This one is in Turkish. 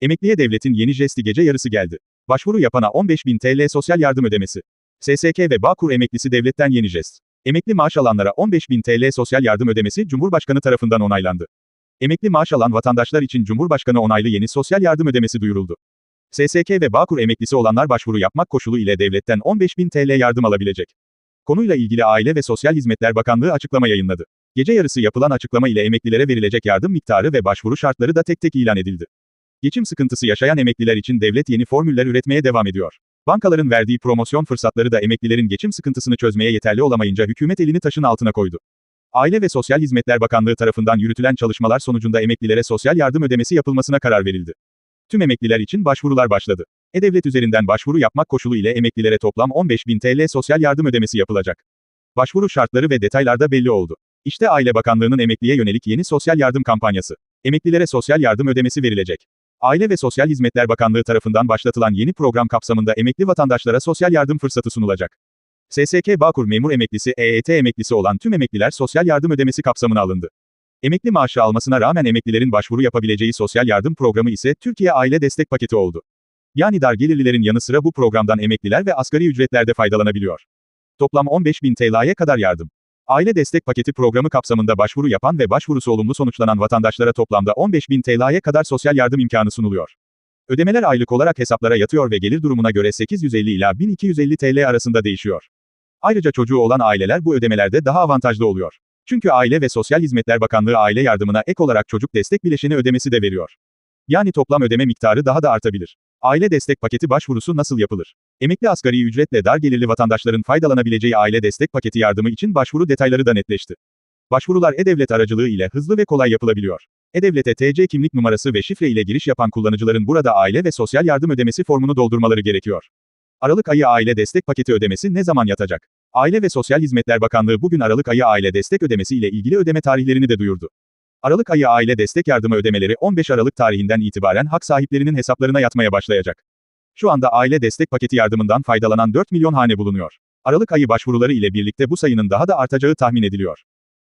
Emekliye devletin yeni jesti gece yarısı geldi. Başvuru yapana 15.000 TL sosyal yardım ödemesi. SSK ve Bağkur emeklisi devletten yeni jest. Emekli maaş alanlara 15.000 TL sosyal yardım ödemesi Cumhurbaşkanı tarafından onaylandı. Emekli maaş alan vatandaşlar için Cumhurbaşkanı onaylı yeni sosyal yardım ödemesi duyuruldu. SSK ve Bağkur emeklisi olanlar başvuru yapmak koşulu ile devletten 15.000 TL yardım alabilecek. Konuyla ilgili Aile ve Sosyal Hizmetler Bakanlığı açıklama yayınladı. Gece yarısı yapılan açıklama ile emeklilere verilecek yardım miktarı ve başvuru şartları da tek tek ilan edildi. Geçim sıkıntısı yaşayan emekliler için devlet yeni formüller üretmeye devam ediyor. Bankaların verdiği promosyon fırsatları da emeklilerin geçim sıkıntısını çözmeye yeterli olamayınca hükümet elini taşın altına koydu. Aile ve Sosyal Hizmetler Bakanlığı tarafından yürütülen çalışmalar sonucunda emeklilere sosyal yardım ödemesi yapılmasına karar verildi. Tüm emekliler için başvurular başladı. E-Devlet üzerinden başvuru yapmak koşulu ile emeklilere toplam 15.000 TL sosyal yardım ödemesi yapılacak. Başvuru şartları ve detaylar da belli oldu. İşte Aile Bakanlığı'nın emekliye yönelik yeni sosyal yardım kampanyası. Emeklilere sosyal yardım ödemesi verilecek. Aile ve Sosyal Hizmetler Bakanlığı tarafından başlatılan yeni program kapsamında emekli vatandaşlara sosyal yardım fırsatı sunulacak. SSK Bağkur memur emeklisi, EET emeklisi olan tüm emekliler sosyal yardım ödemesi kapsamına alındı. Emekli maaşı almasına rağmen emeklilerin başvuru yapabileceği sosyal yardım programı ise Türkiye Aile Destek Paketi oldu. Yani dar gelirlilerin yanı sıra bu programdan emekliler ve asgari ücretlerde faydalanabiliyor. Toplam 15.000 TL'ye kadar yardım. Aile Destek Paketi programı kapsamında başvuru yapan ve başvurusu olumlu sonuçlanan vatandaşlara toplamda 15.000 TL'ye kadar sosyal yardım imkanı sunuluyor. Ödemeler aylık olarak hesaplara yatıyor ve gelir durumuna göre 850 ila 1250 TL arasında değişiyor. Ayrıca çocuğu olan aileler bu ödemelerde daha avantajlı oluyor. Çünkü Aile ve Sosyal Hizmetler Bakanlığı aile yardımına ek olarak çocuk destek bileşeni ödemesi de veriyor. Yani toplam ödeme miktarı daha da artabilir. Aile destek paketi başvurusu nasıl yapılır? Emekli asgari ücretle dar gelirli vatandaşların faydalanabileceği aile destek paketi yardımı için başvuru detayları da netleşti. Başvurular E-Devlet aracılığı ile hızlı ve kolay yapılabiliyor. E-Devlet'e TC kimlik numarası ve şifre ile giriş yapan kullanıcıların burada aile ve sosyal yardım ödemesi formunu doldurmaları gerekiyor. Aralık ayı aile destek paketi ödemesi ne zaman yatacak? Aile ve Sosyal Hizmetler Bakanlığı bugün Aralık ayı aile destek ödemesi ile ilgili ödeme tarihlerini de duyurdu. Aralık ayı aile destek yardımı ödemeleri 15 Aralık tarihinden itibaren hak sahiplerinin hesaplarına yatmaya başlayacak. Şu anda aile destek paketi yardımından faydalanan 4 milyon hane bulunuyor. Aralık ayı başvuruları ile birlikte bu sayının daha da artacağı tahmin ediliyor.